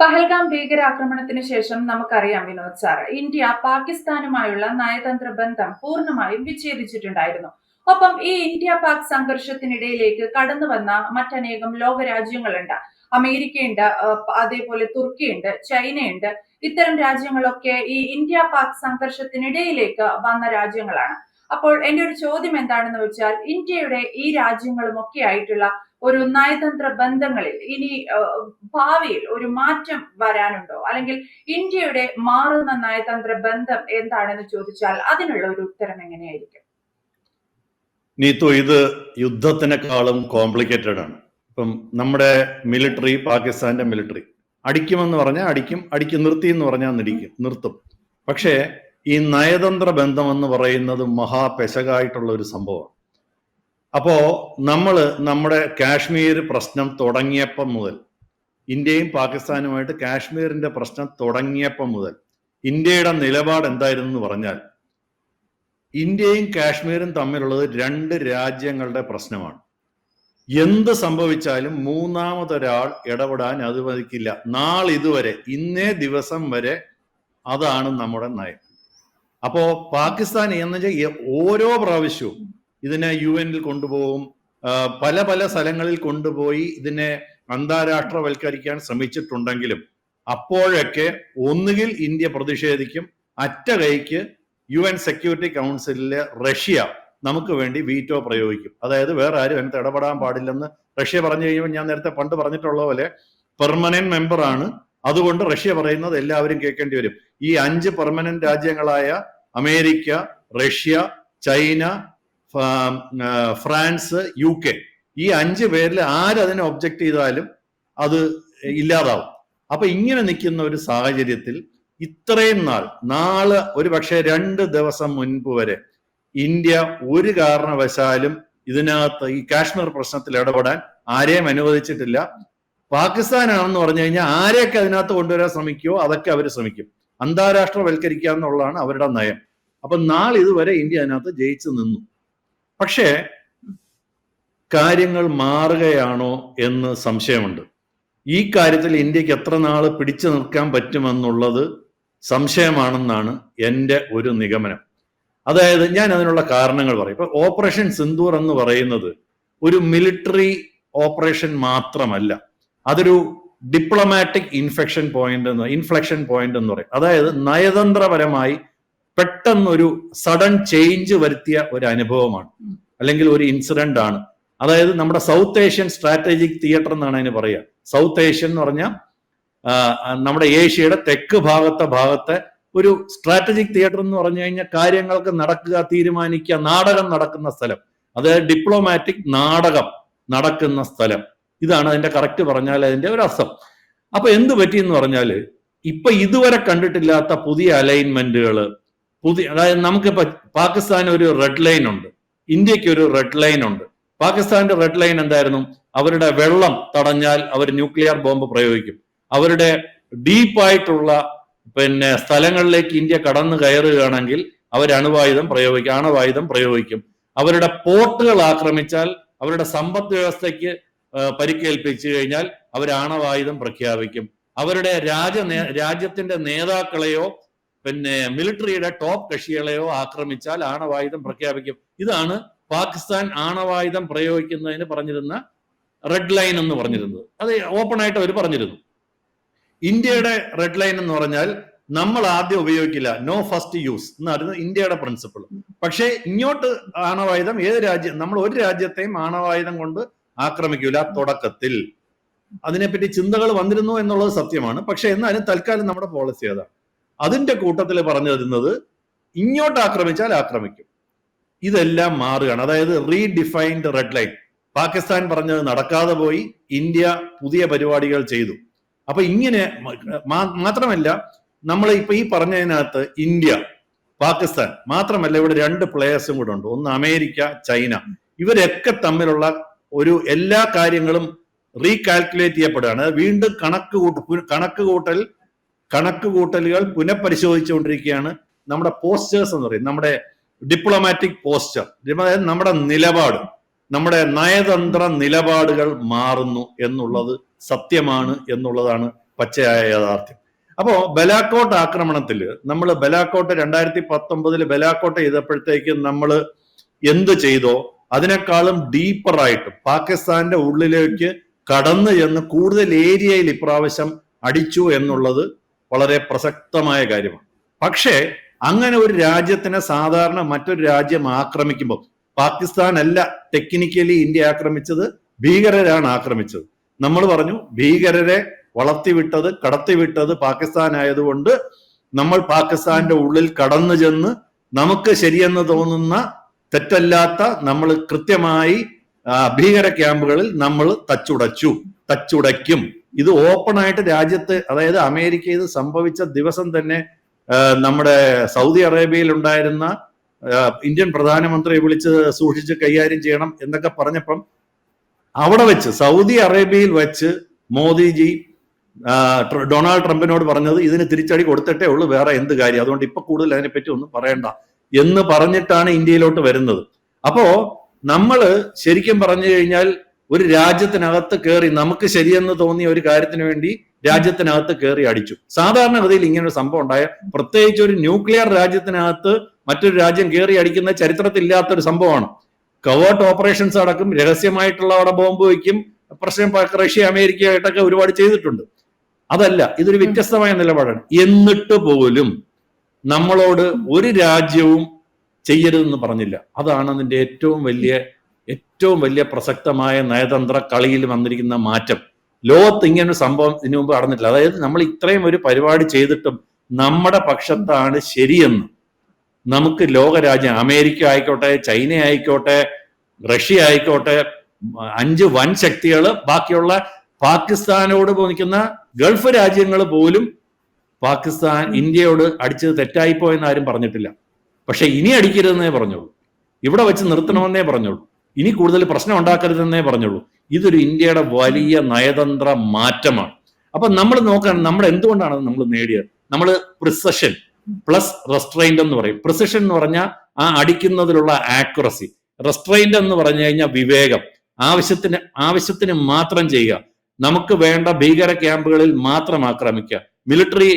പഹൽഗാം ഭീകരാക്രമണത്തിന് ശേഷം നമുക്കറിയാം വിനോദ് സാർ ഇന്ത്യ പാകിസ്ഥാനുമായുള്ള നയതന്ത്ര ബന്ധം പൂർണമായും വിച്ഛേദിച്ചിട്ടുണ്ടായിരുന്നു. ഒപ്പം ഈ ഇന്ത്യ പാക് സംഘർഷത്തിനിടയിലേക്ക് കടന്നു വന്ന മറ്റനേകം ലോകരാജ്യങ്ങളുണ്ട്. അമേരിക്കയുണ്ട് അതേപോലെ തുർക്കിയുണ്ട് ചൈനയുണ്ട്. ഇത്തരം രാജ്യങ്ങളൊക്കെ ഈ ഇന്ത്യ പാക് സംഘർഷത്തിനിടയിലേക്ക് വന്ന രാജ്യങ്ങളാണ്. അപ്പോൾ എന്റെ ഒരു ചോദ്യം എന്താണെന്ന് വെച്ചാൽ ഇന്ത്യയുടെ ഈ രാജ്യങ്ങളും ഒക്കെ ആയിട്ടുള്ള ഒരു നയതന്ത്ര ബന്ധങ്ങളിൽ ഇനി ഭാവിയിൽ ഒരു മാറ്റം വരാനുണ്ടോ? അല്ലെങ്കിൽ ഇന്ത്യയുടെ മാറുന്ന നയതന്ത്ര ബന്ധം എന്താണെന്ന് ചോദിച്ചാൽ അതിനുള്ള ഒരു ഉത്തരം എങ്ങനെയായിരിക്കും? നീത്തു ഇത് യുദ്ധത്തിനേക്കാളും കോംപ്ലിക്കേറ്റഡ് ആണ്. ഇപ്പം നമ്മുടെ മിലിറ്ററി പാകിസ്ഥാന്റെ മിലിറ്ററി അടിക്കുമെന്ന് പറഞ്ഞാൽ അടിക്കും അടിക്കും നിർത്തി എന്ന് പറഞ്ഞാൽ നിടിക്കും നിർത്തും. പക്ഷേ ഈ നയതന്ത്ര ബന്ധം എന്ന് പറയുന്നത് മഹാപെശകായിട്ടുള്ള ഒരു സംഭവമാണ്. അപ്പോ നമ്മൾ നമ്മുടെ കാശ്മീർ പ്രശ്നം തുടങ്ങിയപ്പം മുതൽ ഇന്ത്യയും പാകിസ്ഥാനുമായിട്ട് കാശ്മീരിന്റെ പ്രശ്നം തുടങ്ങിയപ്പം മുതൽ ഇന്ത്യയുടെ നിലപാട് എന്തായിരുന്നു എന്ന് പറഞ്ഞാൽ ഇന്ത്യയും കാശ്മീരും തമ്മിലുള്ളത് രണ്ട് രാജ്യങ്ങളുടെ പ്രശ്നമാണ്. എന്ത് സംഭവിച്ചാലും മൂന്നാമതൊരാൾ ഇടപെടാൻ അനുവദിക്കില്ല. നാളിതുവരെ ഇന്നേ ദിവസം വരെ അതാണ് നമ്മുടെ നയം. അപ്പോ പാകിസ്ഥാൻ എന്ന് വെച്ചാൽ ഓരോ പ്രാവശ്യവും ഇതിനെ യു എനിൽ കൊണ്ടുപോകും പല പല സ്ഥലങ്ങളിൽ കൊണ്ടുപോയി ഇതിനെ അന്താരാഷ്ട്രവൽക്കരിക്കാൻ ശ്രമിച്ചിട്ടുണ്ടെങ്കിലും അപ്പോഴൊക്കെ ഒന്നുകിൽ ഇന്ത്യ പ്രതിഷേധിക്കും അറ്റ കൈക്ക് യു എൻ സെക്യൂരിറ്റി കൗൺസിലിലെ റഷ്യ നമുക്ക് വേണ്ടി വീറ്റോ പ്രയോഗിക്കും. അതായത് വേറെ ആരും അതിനകത്ത് ഇടപെടാൻ പാടില്ലെന്ന് റഷ്യ പറഞ്ഞു കഴിയുമ്പോൾ ഞാൻ നേരത്തെ പണ്ട് പറഞ്ഞിട്ടുള്ള പോലെ പെർമനന്റ് മെമ്പറാണ് അതുകൊണ്ട് റഷ്യ പറയുന്നത് എല്ലാവരും കേൾക്കേണ്ടി വരും. ഈ അഞ്ച് permanent രാജ്യങ്ങളായ America Russia China France U K. ഈ അഞ്ച് പേരിൽ ആരതിനെ ഒബ്ജക്റ്റ് ചെയ്താലും അത് ഇല്ലാതാവും. അപ്പൊ ഇങ്ങനെ നിൽക്കുന്ന ഒരു സാഹചര്യത്തിൽ ഇത്രയും നാൾ നാളെ ഒരു പക്ഷേ രണ്ട് ദിവസം മുൻപ് വരെ ഇന്ത്യ ഒരു കാരണവശാലും ഇതിനകത്ത് ഈ കാശ്മീർ പ്രശ്നത്തിൽ ഇടപെടാൻ ആരെയും അനുവദിച്ചിട്ടില്ല. പാകിസ്ഥാനാണെന്ന് പറഞ്ഞു കഴിഞ്ഞാൽ ആരെയൊക്കെ അതിനകത്ത് കൊണ്ടുവരാൻ ശ്രമിക്കുമോ അതൊക്കെ അവർ ശ്രമിക്കും. അന്താരാഷ്ട്രവൽക്കരിക്കുക എന്നുള്ളതാണ് അവരുടെ നയം. അപ്പൊ നാളെ ഇതുവരെ ഇന്ത്യ അതിനകത്ത് ജയിച്ചു നിന്നു. പക്ഷേ കാര്യങ്ങൾ മാറുകയാണോ എന്ന് സംശയമുണ്ട്. ഈ കാര്യത്തിൽ ഇന്ത്യയ്ക്ക് എത്ര നാൾ പിടിച്ചു നിൽക്കാൻ പറ്റുമെന്നുള്ളത് സംശയമാണെന്നാണ് എന്റെ ഒരു നിഗമനം. അതായത് ഞാൻ അതിനുള്ള കാരണങ്ങൾ പറയും. ഇപ്പൊ ഓപ്പറേഷൻ സിന്ദൂർ എന്ന് പറയുന്നത് ഒരു മിലിറ്ററി ഓപ്പറേഷൻ മാത്രമല്ല. അതൊരു ഡിപ്ലോമാറ്റിക് ഇൻഫെക്ഷൻ പോയിന്റ് എന്ന് ഇൻഫ്ലക്ഷൻ പോയിന്റ് എന്ന് പറയും. അതായത് നയതന്ത്രപരമായി പെട്ടെന്നൊരു സഡൻ ചേഞ്ച് വരുത്തിയ ഒരു അനുഭവമാണ്. അല്ലെങ്കിൽ ഒരു ഇൻസിഡന്റ് ആണ്. അതായത് നമ്മുടെ സൗത്ത് ഏഷ്യൻ സ്ട്രാറ്റജിക് തിയേറ്റർ എന്നാണ് അതിന് പറയുക. സൗത്ത് ഏഷ്യൻ എന്ന് പറഞ്ഞാൽ നമ്മുടെ ഏഷ്യയുടെ തെക്ക് ഭാഗത്തെ ഭാഗത്തെ ഒരു സ്ട്രാറ്റജിക് തിയേറ്റർ എന്ന് പറഞ്ഞു കഴിഞ്ഞാൽ കാര്യങ്ങൾക്ക് നടക്കുക തീരുമാനിക്കുക നാടകം നടക്കുന്ന സ്ഥലം. അതായത് ഡിപ്ലോമാറ്റിക് നാടകം നടക്കുന്ന സ്ഥലം. ഇതാണ് അതിന്റെ കറക്റ്റ് പറഞ്ഞാൽ അതിന്റെ ഒരു അർത്ഥം. അപ്പൊ എന്ത് പറ്റി എന്ന് പറഞ്ഞാൽ ഇപ്പൊ ഇതുവരെ കണ്ടിട്ടില്ലാത്ത പുതിയ അലൈൻമെന്റുകൾ പുതിയ അതായത് നമുക്ക് പാകിസ്ഥാൻ ഒരു റെഡ് ലൈൻ ഉണ്ട്. ഇന്ത്യയ്ക്ക് ഒരു റെഡ് ലൈൻ ഉണ്ട്. പാകിസ്ഥാന്റെ റെഡ് ലൈൻ എന്തായിരുന്നു? അവരുടെ വെള്ളം തടഞ്ഞാൽ അവർ ന്യൂക്ലിയർ ബോംബ് പ്രയോഗിക്കും. അവരുടെ ഡീപ്പായിട്ടുള്ള പിന്നെ സ്ഥലങ്ങളിലേക്ക് ഇന്ത്യ കടന്നു കയറുകയാണെങ്കിൽ അവർ അണുവായുധം പ്രയോഗിക്കും അണുവായുധം പ്രയോഗിക്കും. അവരുടെ പോർട്ടുകൾ ആക്രമിച്ചാൽ അവരുടെ സമ്പദ് വ്യവസ്ഥയ്ക്ക് പരിക്കേൽപ്പിച്ചു കഴിഞ്ഞാൽ അവർ ആണവായുധം പ്രഖ്യാപിക്കും. അവരുടെ രാജ രാജ്യത്തിന്റെ നേതാക്കളെയോ പിന്നെ മിലിറ്ററിയുടെ ടോപ്പ് കക്ഷികളെയോ ആക്രമിച്ചാൽ ആണവായുധം പ്രഖ്യാപിക്കും. ഇതാണ് പാകിസ്ഥാൻ ആണവായുധം പ്രയോഗിക്കുന്നതിന് പറഞ്ഞിരുന്ന റെഡ് ലൈൻ എന്ന് പറഞ്ഞിരുന്നത്. അത് ഓപ്പൺ ആയിട്ട് അവർ പറഞ്ഞിരുന്നു. ഇന്ത്യയുടെ റെഡ് ലൈൻ എന്ന് പറഞ്ഞാൽ നമ്മൾ ആദ്യം ഉപയോഗിക്കില്ല. നോ ഫസ്റ്റ് യൂസ് എന്നായിരുന്നു ഇന്ത്യയുടെ പ്രിൻസിപ്പിൾ പക്ഷേ ഇങ്ങോട്ട് ആണവായുധം ഏത് രാജ്യം നമ്മൾ ഒരു രാജ്യത്തെയും ആണവായുധം കൊണ്ട് ആക്രമിക്കൂല തുടക്കത്തിൽ. അതിനെപ്പറ്റി ചിന്തകൾ വന്നിരുന്നു എന്നുള്ളത് സത്യമാണ്. പക്ഷെ എന്നാലും തൽക്കാലം നമ്മുടെ പോളിസി അതാണ്. അതിന്റെ കൂട്ടത്തിൽ പറഞ്ഞു തരുന്നത് ഇങ്ങോട്ട് ആക്രമിച്ചാൽ ആക്രമിക്കും. ഇതെല്ലാം മാറുകയാണ്. അതായത് റീഡിഫൈൻഡ് റെഡ് ലൈൻ പാകിസ്ഥാൻ പറഞ്ഞത് നടക്കാതെ പോയി ഇന്ത്യ പുതിയ പരിപാടികൾ ചെയ്തു. അപ്പൊ ഇങ്ങനെ മാത്രമല്ല നമ്മൾ ഇപ്പൊ ഈ പറഞ്ഞതിനകത്ത് ഇന്ത്യ പാകിസ്ഥാൻ മാത്രമല്ല ഇവിടെ രണ്ട് പ്ലേയേഴ്സും കൂടെ ഉണ്ട്. ഒന്ന് അമേരിക്ക ചൈന. ഇവരൊക്കെ തമ്മിലുള്ള ഒരു എല്ലാ കാര്യങ്ങളും റീകാൽക്കുലേറ്റ് ചെയ്യപ്പെടുകയാണ്. വീണ്ടും കണക്ക് കൂട്ട് കണക്ക് കൂട്ടൽ കണക്ക് കൂട്ടലുകൾ പുനഃപരിശോധിച്ചുകൊണ്ടിരിക്കുകയാണ് നമ്മുടെ പോസ്റ്റേഴ്സ് എന്ന് പറയും. നമ്മുടെ ഡിപ്ലോമാറ്റിക് പോസ്റ്റർ അതായത് നമ്മുടെ നിലപാട് നമ്മുടെ നയതന്ത്ര നിലപാടുകൾ മാറുന്നു എന്നുള്ളത് സത്യമാണ് എന്നുള്ളതാണ് പച്ചയായ യാഥാർത്ഥ്യം. അപ്പോൾ ബലാക്കോട്ട് ആക്രമണത്തിൽ നമ്മൾ ബലാക്കോട്ട് രണ്ടായിരത്തി പത്തൊമ്പതിൽ ബലാക്കോട്ട് ചെയ്തപ്പോഴത്തേക്കും നമ്മൾ എന്ത് ചെയ്തോ അതിനേക്കാളും ഡീപ്പറായിട്ട് പാകിസ്ഥാന്റെ ഉള്ളിലേക്ക് കടന്നു ചെന്ന് കൂടുതൽ ഏരിയയിൽ ഇപ്രാവശ്യം അടിച്ചു എന്നുള്ളത് വളരെ പ്രസക്തമായ കാര്യമാണ്. പക്ഷേ അങ്ങനെ ഒരു രാജ്യത്തിനെ സാധാരണ മറ്റൊരു രാജ്യം ആക്രമിക്കുമ്പോൾ പാകിസ്ഥാൻ അല്ല ടെക്നിക്കലി ഇന്ത്യ ആക്രമിച്ചത് ഭീകരരാണ് ആക്രമിച്ചത്. നമ്മൾ പറഞ്ഞു ഭീകരരെ വളർത്തിവിട്ടത് കടത്തിവിട്ടത് പാകിസ്ഥാൻ ആയതുകൊണ്ട് നമ്മൾ പാകിസ്ഥാന്റെ ഉള്ളിൽ കടന്നു ചെന്ന് നമുക്ക് ശരിയെന്ന് തോന്നുന്ന തെറ്റല്ലാത്ത നമ്മൾ കൃത്യമായി ഭീകര ക്യാമ്പുകളിൽ നമ്മൾ തച്ചുടച്ചു തച്ചുടയ്ക്കും. ഇത് ഓപ്പണായിട്ട് രാജ്യത്ത് അതായത് അമേരിക്ക ഇത് സംഭവിച്ച ദിവസം തന്നെ നമ്മുടെ സൗദി അറേബ്യയിൽ ഉണ്ടായിരുന്ന ഇന്ത്യൻ പ്രധാനമന്ത്രിയെ വിളിച്ച് സൂക്ഷിച്ച് കൈകാര്യം ചെയ്യണം എന്നൊക്കെ പറഞ്ഞപ്പം അവിടെ വെച്ച് സൗദി അറേബ്യയിൽ വെച്ച് മോദിജി ഡൊണാൾഡ് ട്രംപിനോട് പറഞ്ഞത് ഇതിന് തിരിച്ചടി കൊടുത്തിട്ടേ ഉള്ളൂ വേറെ എന്ത് കാര്യം. അതുകൊണ്ട് ഇപ്പൊ കൂടുതൽ അതിനെപ്പറ്റി ഒന്നും പറയണ്ട. എന്ന് പറഞ്ഞിട്ടാണ് ഇന്ത്യയിലോട്ട് വരുന്നത്. അപ്പോ നമ്മൾ ശരിക്കും പറഞ്ഞു കഴിഞ്ഞാൽ ഒരു രാജ്യത്തിനകത്ത് കയറി നമുക്ക് ശരിയെന്ന് തോന്നിയ ഒരു കാര്യത്തിന് വേണ്ടി രാജ്യത്തിനകത്ത് കയറി അടിച്ചു. സാധാരണഗതിയിൽ ഇങ്ങനെ ഒരു സംഭവം ഉണ്ടായ പ്രത്യേകിച്ച് ഒരു ന്യൂക്ലിയർ രാജ്യത്തിനകത്ത് മറ്റൊരു രാജ്യം കയറി അടിക്കുന്ന ചരിത്രത്തിൽ ഇല്ലാത്തൊരു സംഭവമാണ്. കവേർട്ട് ഓപ്പറേഷൻസ് അടക്കം രഹസ്യമായിട്ടുള്ള അവിടെ ബോംബ് വയ്ക്കും പ്രശ്നം റഷ്യ അമേരിക്കയായിട്ടൊക്കെ ഒരുപാട് ചെയ്തിട്ടുണ്ട്. അതല്ല ഇതൊരു വ്യത്യസ്തമായ നിലപാടാണ്. എന്നിട്ട് പോലും നമ്മളോട് ഒരു രാജ്യവും ചെയ്യരുതെന്ന് പറഞ്ഞില്ല. അതാണ് അതിന്റെ ഏറ്റവും വലിയ ഏറ്റവും വലിയ പ്രസക്തമായ നയതന്ത്ര കളിയിൽ വന്നിരിക്കുന്ന മാറ്റം. ലോകത്ത് ഇങ്ങനെ ഒരു സംഭവം ഇതിനു മുമ്പ് നടന്നിട്ടില്ല. അതായത് നമ്മൾ ഇത്രയും ഒരു പരിപാടി ചെയ്തിട്ടും നമ്മുടെ പക്ഷത്താണ് ശരിയെന്ന്. നമുക്ക് ലോകരാജ്യം അമേരിക്ക ആയിക്കോട്ടെ ചൈന ആയിക്കോട്ടെ റഷ്യ ആയിക്കോട്ടെ അഞ്ച് വൻ ശക്തികൾ ബാക്കിയുള്ള പാകിസ്ഥാനോട് നിൽക്കുന്ന ഗൾഫ് രാജ്യങ്ങൾ പോലും പാകിസ്ഥാൻ ഇന്ത്യയോട് അടിച്ചത് തെറ്റായിപ്പോയെന്ന് ആരും പറഞ്ഞിട്ടില്ല. പക്ഷെ ഇനി അടിക്കരുതെന്നേ പറഞ്ഞോളൂ. ഇവിടെ വെച്ച് നിർത്തണമെന്നേ പറഞ്ഞോളൂ. ഇനി കൂടുതൽ പ്രശ്നം ഉണ്ടാക്കരുതെന്നേ പറഞ്ഞോളൂ. ഇതൊരു ഇന്ത്യയുടെ വലിയ നയതന്ത്ര മാറ്റമാണ്. അപ്പൊ നമ്മൾ നോക്കാൻ നമ്മൾ എന്തുകൊണ്ടാണ് നമ്മൾ നേടിയത്? നമ്മൾ പ്രിസഷൻ പ്ലസ് റെസ്ട്രെയിന്റ് എന്ന് പറയും. പ്രിസഷൻ എന്ന് പറഞ്ഞാൽ ആ അടിക്കുന്നതിലുള്ള ആക്യുറസി റെസ്ട്രെയിന്റ് എന്ന് പറഞ്ഞു കഴിഞ്ഞാൽ വിവേകം. ആവശ്യത്തിന് ആവശ്യത്തിന് മാത്രം ചെയ്യുക. നമുക്ക് വേണ്ട ഭീകര ക്യാമ്പുകളിൽ മാത്രം ആക്രമിക്കുക. മിലിറ്ററി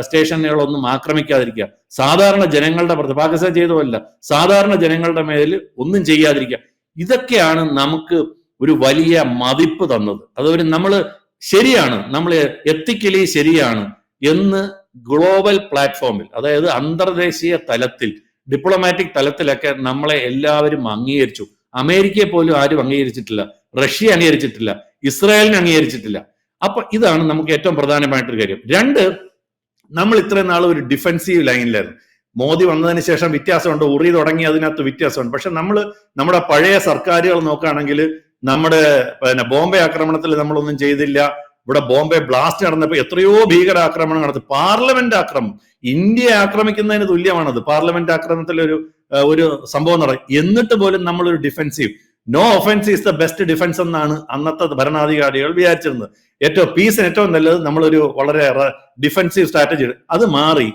സ്റ്റേഷനുകളൊന്നും ആക്രമിക്കാതിരിക്കുക. സാധാരണ ജനങ്ങളുടെ പാകിസ്ഥാൻ ചെയ്തതല്ല. സാധാരണ ജനങ്ങളുടെ മേൽ ഒന്നും ചെയ്യാതിരിക്കുക. ഇതൊക്കെയാണ് നമുക്ക് ഒരു വലിയ മതിപ്പ് തന്നത്. അതൊരു നമ്മൾ ശരിയാണ് നമ്മൾ എത്തിക്കലി ശരിയാണ് എന്ന് ഗ്ലോബൽ പ്ലാറ്റ്ഫോമിൽ അതായത് അന്തർദേശീയ തലത്തിൽ ഡിപ്ലോമാറ്റിക് തലത്തിലൊക്കെ നമ്മളെ എല്ലാവരും അംഗീകരിച്ചു. അമേരിക്കയെ പോലും ആരും അംഗീകരിച്ചിട്ടില്ല. റഷ്യ അംഗീകരിച്ചിട്ടില്ല. ഇസ്രായേലിനെ അംഗീകരിച്ചിട്ടില്ല. അപ്പൊ ഇതാണ് നമുക്ക് ഏറ്റവും പ്രധാനമായിട്ടൊരു കാര്യം. രണ്ട് നമ്മൾ ഇത്രയും നാൾ ഒരു ഡിഫൻസീവ് ലൈനിലായിരുന്നു മോദി വന്നതിന് ശേഷം വ്യത്യാസമുണ്ട് ഉറി തുടങ്ങി അതിനകത്ത് വ്യത്യാസമുണ്ട്. പക്ഷെ നമ്മൾ നമ്മുടെ പഴയ സർക്കാരുകൾ നോക്കുകയാണെങ്കിൽ നമ്മുടെ പിന്നെ ബോംബെ ആക്രമണത്തിൽ നമ്മളൊന്നും ചെയ്തില്ല. ഇവിടെ ബോംബെ ബ്ലാസ്റ്റ് നടന്നപ്പോൾ എത്രയോ ഭീകരാക്രമണം നടത്തി. പാർലമെന്റ് ആക്രമണം ഇന്ത്യ ആക്രമിക്കുന്നതിന് തുല്യമാണത്. പാർലമെന്റ് ആക്രമണത്തിൽ ഒരു ഒരു സംഭവം നടക്കും എന്നിട്ട് പോലും നമ്മളൊരു defensive no offence is the best defence എന്നാണ് അന്നത്തെ ഭരണാധികാരികൾ വിചാരിച്ചിരുന്നത്. ഏറ്റവും പീസിന് ഏറ്റവും നല്ലത് നമ്മളൊരു വളരെ ഡിഫൻസീവ് സ്ട്രാറ്റജി അത് മാറി.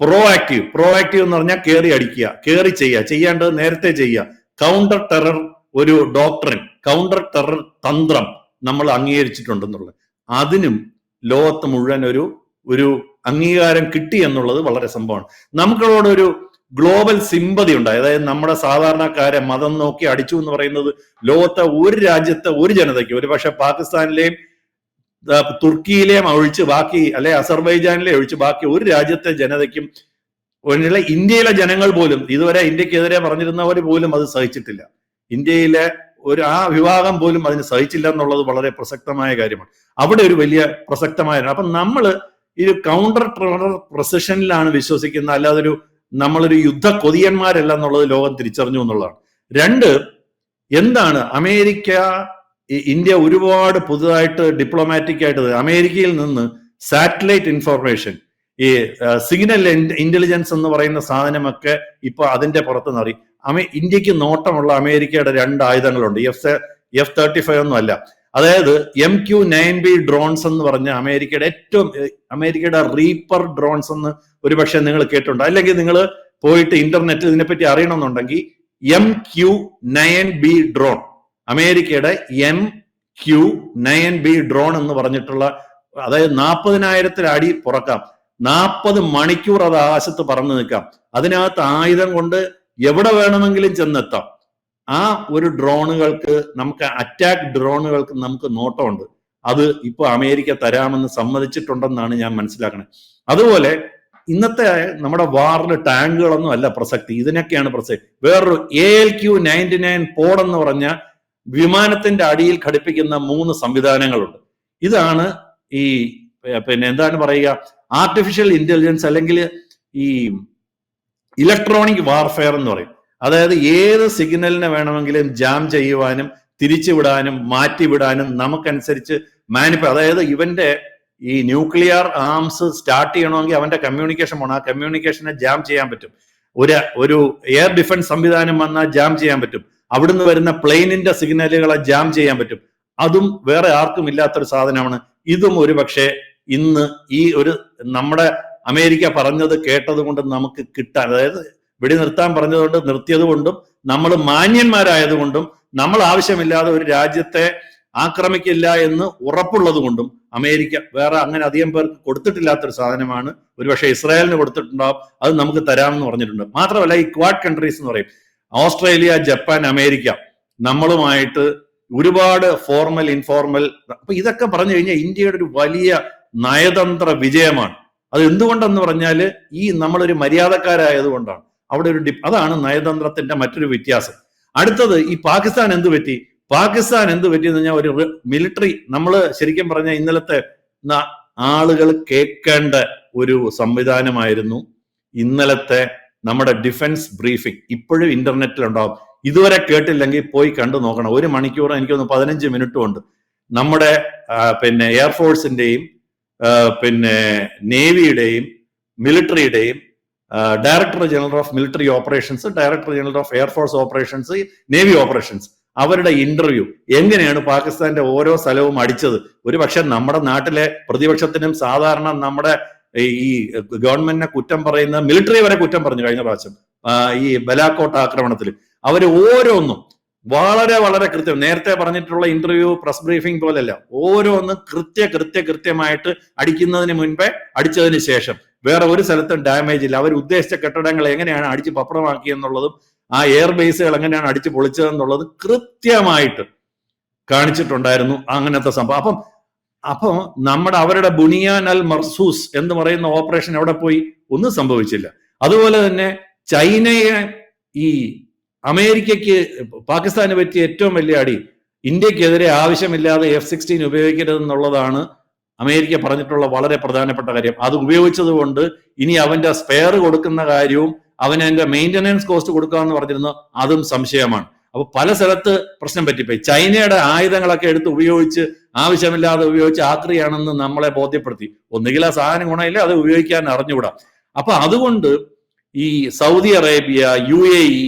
പ്രോ ആക്റ്റീവ് പ്രോ ആക്റ്റീവ് എന്ന് പറഞ്ഞാൽ കയറി അടിക്കുക കയറി ചെയ്യുക ചെയ്യേണ്ടത് നേരത്തെ ചെയ്യുക. കൗണ്ടർ ടെറർ ഒരു ഡോക്ടറിൻ കൗണ്ടർ ടെറർ തന്ത്രം നമ്മൾ അംഗീകരിച്ചിട്ടുണ്ടെന്നുള്ളത് അതിനും ലോകത്ത് മുഴുവൻ ഒരു ഒരു അംഗീകാരം കിട്ടി എന്നുള്ളത് വളരെ സംഭവമാണ്. നമുക്കളോട് ഒരു ഗ്ലോബൽ സിമ്പതി ഉണ്ടായി അതായത് നമ്മുടെ സാധാരണക്കാരെ മതം നോക്കി അടിച്ചു എന്ന് പറയുന്നത് ലോകത്തെ ഒരു രാജ്യത്തെ ഒരു ജനതയ്ക്ക്. ഒരു പക്ഷെ പാകിസ്ഥാനിലെയും തുർക്കിയിലെയും ഒഴിച്ച് ബാക്കി അല്ലെ അസർബൈജാനിലെ ഒഴിച്ച് ബാക്കി ഒരു രാജ്യത്തെ ജനതയ്ക്കും ഇന്ത്യയിലെ ജനങ്ങൾ പോലും ഇതുവരെ ഇന്ത്യക്കെതിരെ പറഞ്ഞിരുന്നവർ പോലും അത് സഹിച്ചിട്ടില്ല. ഇന്ത്യയിലെ ഒരു ആ വിഭാഗം പോലും അതിന് സഹിച്ചില്ല എന്നുള്ളത് വളരെ പ്രസക്തമായ കാര്യമാണ്. അവിടെ ഒരു വലിയ പ്രസക്തമായ അപ്പൊ നമ്മൾ ഈ കൗണ്ടർ പ്രസഷനിലാണ് വിശ്വസിക്കുന്ന അല്ലാതെ ഒരു നമ്മളൊരു യുദ്ധ കൊതിയന്മാരല്ല എന്നുള്ളത് ലോകം തിരിച്ചറിഞ്ഞു എന്നുള്ളതാണ്. രണ്ട് എന്താണ് അമേരിക്ക ഇന്ത്യ ഒരുപാട് പുതുതായിട്ട് ഡിപ്ലോമാറ്റിക് ആയിട്ട് അമേരിക്കയിൽ നിന്ന് സാറ്റലൈറ്റ് ഇൻഫർമേഷൻ ഈ സിഗ്നൽ ഇന്റലിജൻസ് എന്ന് പറയുന്ന സാധനമൊക്കെ ഇപ്പൊ അതിന്റെ പുറത്ത് നിറി അമേ ഇന്ത്യയ്ക്ക് നോട്ടമുള്ള അമേരിക്കയുടെ രണ്ട് ആയുധങ്ങളുണ്ട്. എഫ് എഫ് തേർട്ടി ഫൈവ് ഒന്നും അല്ല. അതായത് M Q nine B drones എന്ന് പറഞ്ഞ അമേരിക്കയുടെ ഏറ്റവും അമേരിക്കയുടെ റീപ്പർ ഡ്രോൺസ് എന്ന് ഒരുപക്ഷെ നിങ്ങൾ കേട്ടിട്ടുണ്ട്. അല്ലെങ്കിൽ നിങ്ങൾ പോയിട്ട് ഇന്റർനെറ്റിൽ ഇതിനെപ്പറ്റി അറിയണമെന്നുണ്ടെങ്കിൽ M Q nine B drone അമേരിക്കയുടെ M Q nine B drone എന്ന് പറഞ്ഞിട്ടുള്ള അതായത് നാൽപ്പതിനായിരത്തിൽ അടി പുറക്കാം. നാൽപ്പത് മണിക്കൂർ അത് ആകാശത്ത് പറന്നു നിൽക്കാം. അതിനകത്ത് ആയുധം കൊണ്ട് എവിടെ വേണമെങ്കിലും ചെന്നെത്താം. ആ ഒരു ഡ്രോണുകൾക്ക് നമുക്ക് അറ്റാക്ക് ഡ്രോണുകൾക്ക് നമുക്ക് നോട്ടമുണ്ട്. അത് ഇപ്പൊ അമേരിക്ക തരാമെന്ന് സമ്മതിച്ചിട്ടുണ്ടെന്നാണ് ഞാൻ മനസ്സിലാക്കുന്നത് അതുപോലെ ഇന്നത്തെ നമ്മുടെ വാറിൽ ടാങ്കുകളൊന്നും അല്ല പ്രസക്തി. ഇതിനൊക്കെയാണ് പ്രസക്തി. വേറൊരു A L Q ninety nine പോഡെന്ന് പറഞ്ഞ വിമാനത്തിന്റെ അടിയിൽ ഘടിപ്പിക്കുന്ന മൂന്ന് സംവിധാനങ്ങളുണ്ട്. ഇതാണ് ഈ പിന്നെ എന്താണ് പറയുക? ആർട്ടിഫിഷ്യൽ ഇന്റലിജൻസ് അല്ലെങ്കിൽ ഈ ഇലക്ട്രോണിക് വാർഫെയർ എന്ന് പറയും. അതായത് ഏത് സിഗ്നലിനെ വേണമെങ്കിലും ജാം ചെയ്യുവാനും തിരിച്ചുവിടാനും മാറ്റിവിടാനും നമുക്കനുസരിച്ച് മാനിപ്പ അതായത് ഇവന്റെ ഈ ന്യൂക്ലിയർ ആംസ് സ്റ്റാർട്ട് ചെയ്യണമെങ്കിൽ അവന്റെ കമ്മ്യൂണിക്കേഷൻ വേണം ആ കമ്മ്യൂണിക്കേഷനെ ജാം ചെയ്യാൻ പറ്റും. ഒരു ഒരു എയർ ഡിഫൻസ് സംവിധാനം വന്നാൽ ജാം ചെയ്യാൻ പറ്റും. അവിടുന്ന് വരുന്ന പ്ലെയിനിന്റെ സിഗ്നലുകളെ ജാം ചെയ്യാൻ പറ്റും. അതും വേറെ ആർക്കും ഇല്ലാത്തൊരു സാധനമാണ്. ഇതും ഒരു പക്ഷേ ഇന്ന് ഈ ഒരു നമ്മുടെ അമേരിക്ക പറഞ്ഞത് കേട്ടത് കൊണ്ട് നമുക്ക് കിട്ടാൻ അതായത് വെടി നിർത്താൻ പറഞ്ഞതുകൊണ്ട് നിർത്തിയത് കൊണ്ടും നമ്മൾ മാന്യന്മാരായതുകൊണ്ടും നമ്മൾ ആവശ്യമില്ലാതെ ഒരു രാജ്യത്തെ ആക്രമിക്കില്ല എന്ന് ഉറപ്പുള്ളത് കൊണ്ടും അമേരിക്ക വേറെ അങ്ങനെ അധികം പേർക്ക് കൊടുത്തിട്ടില്ലാത്തൊരു സാധനമാണ്. ഒരുപക്ഷെ ഇസ്രായേലിന് കൊടുത്തിട്ടുണ്ടാവും. അത് നമുക്ക് തരാമെന്ന് പറഞ്ഞിട്ടുണ്ട്. മാത്രമല്ല ഈ ക്വാഡ് കൺട്രീസ് എന്ന് പറയും. ഓസ്ട്രേലിയ ജപ്പാൻ അമേരിക്ക നമ്മളുമായിട്ട് ഒരുപാട് ഫോർമൽ ഇൻഫോർമൽ അപ്പൊ ഇതൊക്കെ പറഞ്ഞു കഴിഞ്ഞാൽ ഇന്ത്യയുടെ ഒരു വലിയ നയതന്ത്ര വിജയമാണ്. അത് എന്തുകൊണ്ടെന്ന് പറഞ്ഞാൽ ഈ നമ്മളൊരു മര്യാദക്കാരായതുകൊണ്ടാണ്. അവിടെ ഒരു അതാണ് നയതന്ത്രത്തിന്റെ മറ്റൊരു വ്യത്യാസം. അടുത്തത് ഈ പാകിസ്ഥാൻ എന്ത് പറ്റി? പാകിസ്ഥാൻ എന്ത് പറ്റിയെന്ന് പറഞ്ഞാൽ ഒരു മിലിറ്ററി നമ്മൾ ശരിക്കും പറഞ്ഞാൽ ഇന്നലത്തെ ആളുകൾ കേൾക്കേണ്ട ഒരു സംവിധാനമായിരുന്നു ഇന്നലത്തെ നമ്മുടെ ഡിഫൻസ് ബ്രീഫിംഗ് ഇപ്പോഴും ഇന്റർനെറ്റിൽ ഉണ്ടാവും ഇതുവരെ കേട്ടില്ലെങ്കിൽ പോയി കണ്ടു നോക്കണം. ഒരു മണിക്കൂർ എനിക്കൊന്ന് പതിനഞ്ച് മിനിറ്റും ഉണ്ട്. നമ്മുടെ പിന്നെ എയർഫോഴ്സിന്റെയും പിന്നെ നേവിയുടെയും മിലിറ്ററിയുടെയും director general of military operations director general of air force operations navy operations അവരുടെ ഇന്റർവ്യൂ എങ്ങനെയാണ് പാകിസ്ഥാന്റെ ഓരോ സ്ഥലവും അടിച്ചത്? ഒരു പക്ഷെ നമ്മുടെ നാട്ടിലെ പ്രതിപക്ഷത്തിനും സാധാരണ നമ്മുടെ ഈ- ഗവൺമെന്റിനെ കുറ്റം പറയുന്ന മിലിറ്ററി വരെ കുറ്റം പറഞ്ഞു കഴിഞ്ഞ പ്രാവശ്യം. ഈ ബലാക്കോട്ട് ആക്രമണത്തിൽ അവർ ഓരോന്നും വളരെ വളരെ കൃത്യം നേരത്തെ പറഞ്ഞിട്ടുള്ള ഇന്റർവ്യൂ പ്രസ് ബ്രീഫിംഗ് പോലെയല്ല ഓരോന്നും കൃത്യ കൃത്യ കൃത്യമായിട്ട് അടിക്കുന്നതിന് മുൻപേ അടിച്ചതിന് ശേഷം. വേറെ ഒരു സ്ഥലത്തും ഡാമേജ് ഇല്ല. അവർ ഉദ്ദേശിച്ച കെട്ടിടങ്ങൾ എങ്ങനെയാണ് അടിച്ച് പപ്പടമാക്കിയെന്നുള്ളതും ആ എയർ ബേസുകൾ എങ്ങനെയാണ് അടിച്ച് പൊളിച്ചതെന്നുള്ളത് കൃത്യമായിട്ട് കാണിച്ചിട്ടുണ്ടായിരുന്നു അങ്ങനത്തെ സംഭവം. അപ്പം അപ്പം നമ്മുടെ അവരുടെ ബുനിയാൻ അൽ മർസൂസ് എന്ന് പറയുന്ന ഓപ്പറേഷൻ എവിടെ പോയി? ഒന്നും സംഭവിച്ചില്ല. അതുപോലെ തന്നെ ചൈനയെ ഈ അമേരിക്കയ്ക്ക് പാകിസ്ഥാന് പറ്റിയ ഏറ്റവും വലിയ അടി ഇന്ത്യക്കെതിരെ ആവശ്യമില്ലാതെ എഫ് സിക്സ്റ്റീൻ ഉപയോഗിക്കരുതെന്നുള്ളതാണ് അമേരിക്ക പറഞ്ഞിട്ടുള്ള വളരെ പ്രധാനപ്പെട്ട കാര്യം. അത് ഉപയോഗിച്ചത് കൊണ്ട് ഇനി അവന്റെ സ്പെയർ കൊടുക്കുന്ന കാര്യവും അവന് അതിന്റെ മെയിന്റനൻസ് കോസ്റ്റ് കൊടുക്കാമെന്ന് പറഞ്ഞിരുന്നു അതും സംശയമാണ്. അപ്പൊ പല സ്ഥലത്ത് പ്രശ്നം പറ്റിപ്പോയി. ചൈനയുടെ ആയുധങ്ങളൊക്കെ എടുത്ത് ഉപയോഗിച്ച് ആവശ്യമില്ലാതെ ഉപയോഗിച്ച് ആക്രിയാണെന്ന് നമ്മളെ ബോധ്യപ്പെടുത്തി. ഒന്നുകിൽ ആ സാധനം ഗുണമില്ല അത് ഉപയോഗിക്കാൻ അറിഞ്ഞുകൂടാ. അപ്പൊ അതുകൊണ്ട് ഈ Saudi Arabia U A E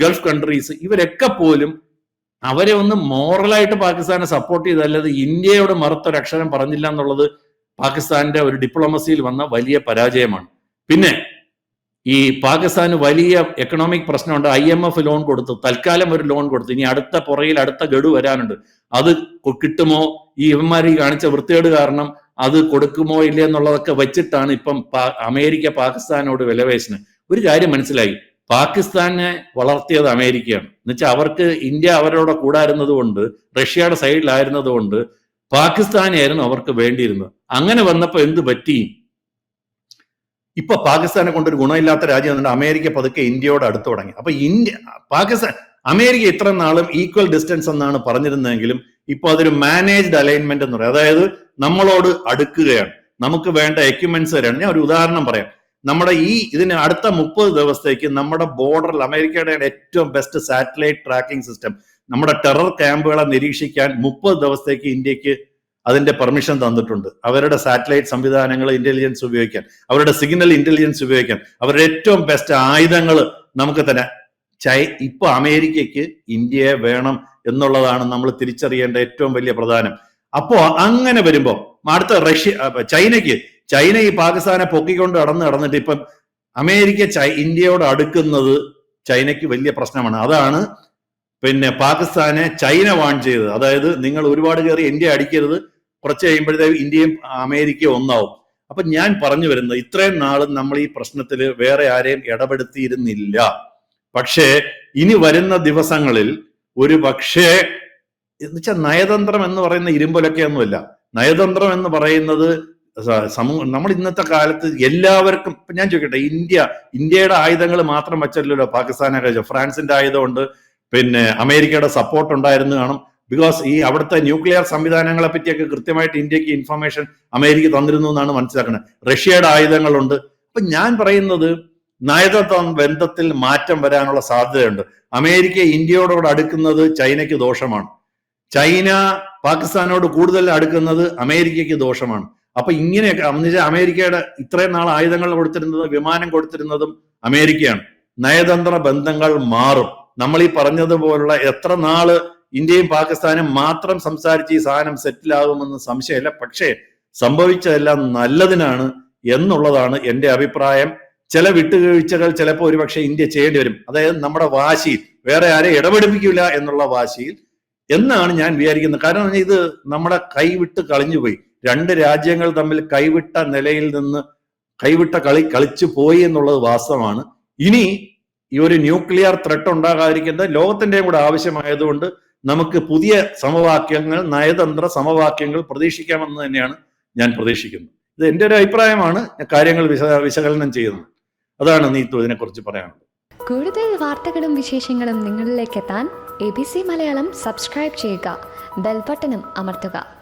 gulf countries ഇവരൊക്കെ പോലും അവരെ ഒന്ന് മോറലായിട്ട് പാകിസ്ഥാനെ സപ്പോർട്ട് ചെയ്തല്ലാതെ ഇന്ത്യയോട് മറുത്തൊരക്ഷരം പറഞ്ഞില്ല എന്നുള്ളത് പാകിസ്ഥാന്റെ ഒരു ഡിപ്ലോമസിയിൽ വന്ന വലിയ പരാജയമാണ്. പിന്നെ ഈ പാകിസ്ഥാന് വലിയ എക്കണോമിക് പ്രശ്നമുണ്ട്. ഐ എം എഫ് ലോൺ കൊടുത്തു. തൽക്കാലം ഒരു ലോൺ കൊടുത്തു. ഇനി അടുത്ത പുറയിൽ അടുത്ത ഗഡു വരാനുണ്ട്. അത് കിട്ടുമോ? ഈ ഇവന്മാർ കാണിച്ച വൃത്തികേട് കാരണം അത് കൊടുക്കുമോ ഇല്ലേ എന്നുള്ളതൊക്കെ വെച്ചിട്ടാണ് ഇപ്പം അമേരിക്ക പാകിസ്ഥാനോട് വിലവേശന് ഒരു കാര്യം മനസ്സിലായി. പാകിസ്ഥാനെ വളർത്തിയത് അമേരിക്കയാണ്. എന്നുവെച്ചാൽ അവർക്ക് ഇന്ത്യ അവരോട് കൂടായിരുന്നത് കൊണ്ട് റഷ്യയുടെ സൈഡിലായിരുന്നത് കൊണ്ട് പാകിസ്ഥാനെയായിരുന്നു അവർക്ക് വേണ്ടിയിരുന്നത്. അങ്ങനെ വന്നപ്പോൾ എന്ത് പറ്റി? ഇപ്പൊ പാകിസ്ഥാനെ കൊണ്ടൊരു ഗുണമില്ലാത്ത രാജ്യം എന്നുണ്ട് അമേരിക്ക പതുക്കെ ഇന്ത്യയോട് അടുത്ത് തുടങ്ങി. അപ്പൊ ഇന്ത്യ പാകിസ്ഥാൻ അമേരിക്ക ഇത്ര നാളും ഈക്വൽ ഡിസ്റ്റൻസ് എന്നാണ് പറഞ്ഞിരുന്നതെങ്കിലും ഇപ്പൊ അതൊരു മാനേജ്ഡ് അലൈൻമെന്റ് എന്ന് പറയും. അതായത് നമ്മളോട് അടുക്കുകയാണ്. നമുക്ക് വേണ്ട എക്യുപ്മെന്റ്സ് തരാണ്. ഞാൻ ഒരു ഉദാഹരണം പറയാം. നമ്മുടെ ഈ ഇതിന് അടുത്ത മുപ്പത് ദിവസത്തേക്ക് നമ്മുടെ ബോർഡറിൽ അമേരിക്കയുടെ ഏറ്റവും ബെസ്റ്റ് സാറ്റലൈറ്റ് ട്രാക്കിംഗ് സിസ്റ്റം നമ്മുടെ ടെറർ ക്യാമ്പുകളെ നിരീക്ഷിക്കാൻ മുപ്പത് ദിവസത്തേക്ക് ഇന്ത്യയ്ക്ക് അതിന്റെ പെർമിഷൻ തന്നിട്ടുണ്ട്. അവരുടെ സാറ്റലൈറ്റ് സംവിധാനങ്ങൾ ഇന്റലിജൻസ് ഉപയോഗിക്കാൻ അവരുടെ സിഗ്നൽ ഇന്റലിജൻസ് ഉപയോഗിക്കാൻ അവരുടെ ഏറ്റവും ബെസ്റ്റ് ആയുധങ്ങൾ നമുക്ക് തന്നെ ചൈ ഇപ്പൊ അമേരിക്കയ്ക്ക് ഇന്ത്യയെ വേണം എന്നുള്ളതാണ് നമ്മൾ തിരിച്ചറിയേണ്ട ഏറ്റവും വലിയ പ്രധാനം. അപ്പോ അങ്ങനെ വരുമ്പോ അടുത്ത റഷ്യ ചൈനയ്ക്ക് ചൈന ഈ പാകിസ്ഥാനെ പൊക്കിക്കൊണ്ട് നടന്ന് നടന്നിട്ട് ഇപ്പം അമേരിക്ക ഇന്ത്യയോട് അടുക്കുന്നത് ചൈനയ്ക്ക് വലിയ പ്രശ്നമാണ്. അതാണ് പിന്നെ പാകിസ്ഥാനെ ചൈന വാൺ ചെയ്തത്. അതായത് നിങ്ങൾ ഒരുപാട് കയറി ഇന്ത്യ അടിക്കരുത് കുറച്ച് കഴിയുമ്പോഴത്തേക്ക് ഇന്ത്യയും അമേരിക്കയും ഒന്നാവും. അപ്പൊ ഞാൻ പറഞ്ഞു വരുന്നത് ഇത്രയും നാളും നമ്മൾ ഈ പ്രശ്നത്തിൽ വേറെ ആരെയും ഇടപെടുത്തിയിരുന്നില്ല. പക്ഷേ ഇനി വരുന്ന ദിവസങ്ങളിൽ ഒരു പക്ഷേ എന്നുവെച്ചാൽ നയതന്ത്രം എന്ന് പറയുന്ന ഇരുമ്പൊലൊക്കെ ഒന്നുമില്ല നയതന്ത്രം എന്ന് പറയുന്നത് സമൂഹ നമ്മൾ ഇന്നത്തെ കാലത്ത് എല്ലാവർക്കും ഇപ്പൊ ഞാൻ ചോദിക്കട്ടെ ഇന്ത്യ ഇന്ത്യയുടെ ആയുധങ്ങൾ മാത്രം വെച്ചല്ലോ പാകിസ്ഥാനെ കഴിച്ചു ഫ്രാൻസിന്റെ ആയുധമുണ്ട് പിന്നെ അമേരിക്കയുടെ സപ്പോർട്ട് ഉണ്ടായിരുന്നു കാണും. ബിക്കോസ് ഈ അവിടുത്തെ ന്യൂക്ലിയർ സംവിധാനങ്ങളെ പറ്റിയൊക്കെ കൃത്യമായിട്ട് ഇന്ത്യയ്ക്ക് ഇൻഫർമേഷൻ അമേരിക്ക തന്നിരുന്നു എന്നാണ് മനസ്സിലാക്കുന്നത്. റഷ്യയുടെ ആയുധങ്ങളുണ്ട്. അപ്പൊ ഞാൻ പറയുന്നത് നയതത്വ ബന്ധത്തിൽ മാറ്റം വരാനുള്ള സാധ്യതയുണ്ട്. അമേരിക്ക ഇന്ത്യയോടോട് അടുക്കുന്നത് ചൈനയ്ക്ക് ദോഷമാണ്. ചൈന പാകിസ്ഥാനോട് കൂടുതൽ അടുക്കുന്നത് അമേരിക്കയ്ക്ക് ദോഷമാണ്. അപ്പൊ ഇങ്ങനെയൊക്കെ എന്നുവെച്ചാൽ അമേരിക്കയുടെ ഇത്രയും നാൾ ആയുധങ്ങൾ കൊടുത്തിരുന്നത് വിമാനം കൊടുത്തിരുന്നതും അമേരിക്കയാണ്. നയതന്ത്ര ബന്ധങ്ങൾ മാറും. നമ്മൾ ഈ പറഞ്ഞതുപോലുള്ള എത്ര നാൾ ഇന്ത്യയും പാകിസ്ഥാനും മാത്രം സംസാരിച്ച് ഈ സാധനം സെറ്റിലാകുമെന്ന് സംശയമല്ല. പക്ഷേ സംഭവിച്ചതെല്ലാം നല്ലതിനാണ് എന്നുള്ളതാണ് എന്റെ അഭിപ്രായം. ചില വിട്ടുവീഴ്ചകൾ ചിലപ്പോൾ ഒരുപക്ഷെ ഇന്ത്യ ചെയ്യേണ്ടി വരും. അതായത് നമ്മുടെ വാശിയിൽ വേറെ ആരെ ഇടപെടിപ്പിക്കില്ല എന്നുള്ള വാശിയിൽ എന്നാണ് ഞാൻ വിചാരിക്കുന്നത്. കാരണം ഇത് നമ്മുടെ കൈവിട്ട് കളിഞ്ഞുപോയി. രണ്ട് രാജ്യങ്ങൾ തമ്മിൽ കൈവിട്ട നിലയിൽ നിന്ന് കൈവിട്ട കളി കളിച്ചു പോയി എന്നുള്ളത് വാസ്തവമാണ്. ഇനി ഈ ഒരു ന്യൂക്ലിയർ ത്രെട്ട് ഉണ്ടാകാതിരിക്കുന്നത് ലോകത്തിന്റെയും കൂടെ ആവശ്യമായതുകൊണ്ട് നമുക്ക് പുതിയ സമവാക്യങ്ങൾ നയതന്ത്ര സമവാക്യങ്ങൾ പ്രതീക്ഷിക്കാമെന്ന് തന്നെയാണ് ഞാൻ പ്രതീക്ഷിക്കുന്നത്. ഇത് എന്റെ ഒരു അഭിപ്രായമാണ് കാര്യങ്ങൾ വിശ വിശകലനം ചെയ്യുന്നത്. അതാണ് നീത്തു ഇതിനെക്കുറിച്ച് പറയാനുള്ളത്. കൂടുതൽ വാർത്തകളും വിശേഷങ്ങളും നിങ്ങളിലേക്ക് എത്താൻ A B C Malayalam subscribe ചെയ്യുക ബെൽബട്ടനും അമർത്തുക.